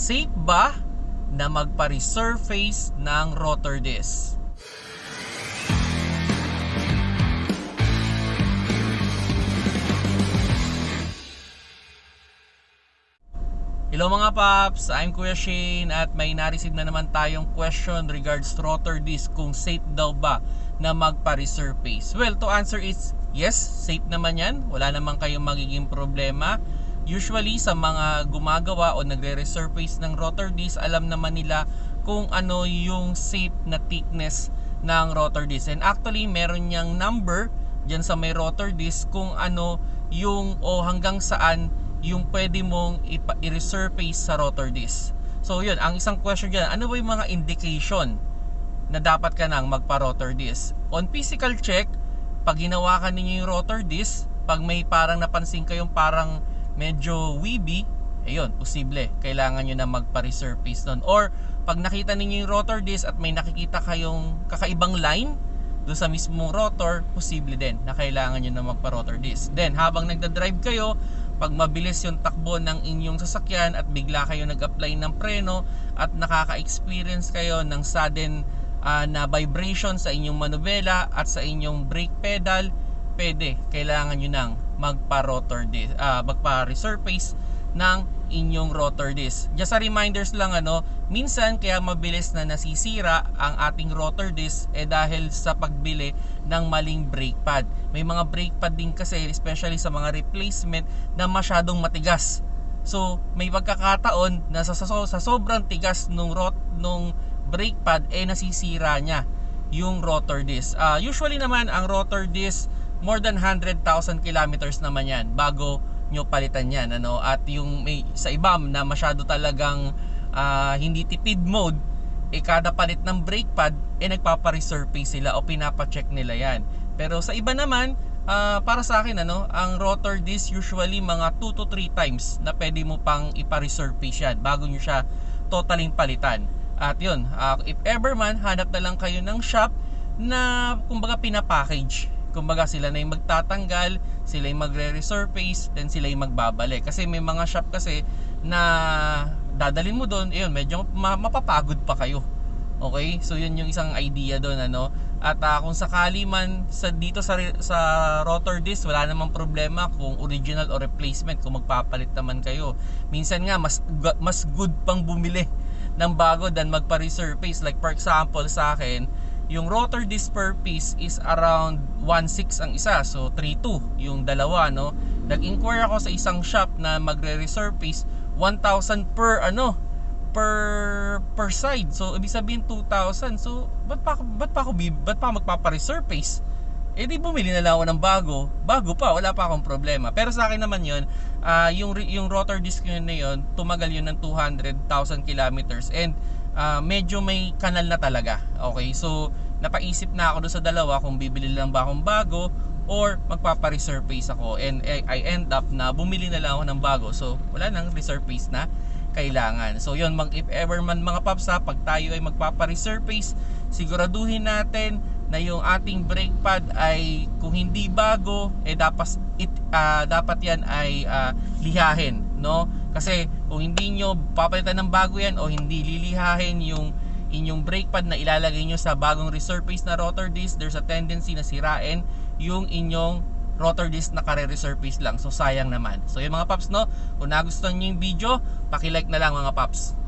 safe ba na magpa-resurface ng rotor disc? Hello mga paps, I'm Kuya Shane at may nareceive na naman tayong question regards to rotor disc kung safe daw ba na magpa-resurface. Well, to answer is yes, safe naman yan. Wala naman kayong magiging problema. Usually sa mga gumagawa o nagre-resurface ng rotor disc, alam naman nila kung ano yung safe na thickness ng rotor disc. And actually, meron niyang number dyan sa may rotor disc kung ano yung o hanggang saan yung pwede mong i-resurface sa rotor disc. So yun, ang isang question dyan, ano ba yung mga indication na dapat ka nang magpa-rotor disc? On physical check, pag ginawa ka ninyo yung rotor disc, pag may parang napansin kayong parang medyo weeby, ayun, posible, kailangan nyo na magpa-resurface nun. Or, pag nakita ninyo yung rotor disc at may nakikita kayong kakaibang line, doon sa mismong rotor, posible din na kailangan nyo na magpa-rotor disc. Then, habang nagda-drive kayo, pag mabilis yung takbo ng inyong sasakyan at bigla kayo nag-apply ng preno at nakaka-experience kayo ng sudden ah, na vibration sa inyong manubela at sa inyong brake pedal, pwede, kailangan nyo nang magpa-rotor disc, ah, magpa-resurface ng inyong rotor disc. Just a reminders lang ano, minsan kaya mabilis na nasisira ang ating rotor disc eh dahil sa pagbili ng maling brake pad. May mga brake pad din kasi especially sa mga replacement na masyadong matigas. So, may pagkakataon na sa, sa, sobrang tigas nung rot nung brake pad eh nasisira niya yung rotor disc. Ah, usually naman ang rotor disc more than 100,000 kilometers naman yan bago nyo palitan yan ano? At yung may sa iba na masyado talagang ah, hindi tipid mode eh kada palit ng brake pad eh nagpapa-resurface sila o pinapa-check nila yan. Pero sa iba naman ah, para sa akin ano ang rotor disc usually mga 2 to 3 times na pwede mo pang ipa-resurface yan bago nyo siya totaling palitan. At yun ah, if ever man hanap na lang kayo ng shop na kumbaga pinapackage kumbaga sila na yung magtatanggal sila yung magre-resurface then sila yung magbabalik. Kasi may mga shop kasi na dadalin mo doon ayun medyo ma- mapapagod pa kayo. Okay? So yun yung isang idea doon ano? At ah, kung sakali man sa dito sa sa rotor disc wala namang problema kung original o replacement kung magpapalit naman kayo. Minsan nga mas mas good pang bumili ng bago than magpa-resurface. Like for example sa akin yung rotor disc per piece is around 1.6 ang isa. So 3.2 yung dalawa no. Nag-inquire ako sa isang shop na magre-resurface 1,000 per ano per per side. So ibig sabihin 2,000. So ba't pa ba't pa ako ba't pa magpapa-resurface? Eh di bumili na lang ako ng bago. Bago pa, wala pa akong problema. Pero sa akin naman 'yon, ah yung yung rotor disc yun na 'yon, tumagal yun ng 200,000 kilometers and ah, medyo may kanal na talaga. Okay, so napaisip na ako doon sa dalawa kung bibili lang ba akong bago or magpapa-resurface ako and I, end up na bumili na lang ako ng bago. So wala nang resurface na kailangan. So yun, mag, if ever man mga paps ha, pag tayo ay magpapa-resurface, siguraduhin natin na yung ating brake pad ay kung hindi bago eh dapat it ah, dapat yan ay ah, lihahin no kasi kung hindi nyo papalitan ng bago yan o hindi lilihahin yung inyong brake pad na ilalagay nyo sa bagong resurface na rotor disc there's a tendency na sirain yung inyong rotor disc na kare-resurface lang. So sayang naman. So yung mga paps no? Kung nagustuhan nyo yung video paki-like na lang mga paps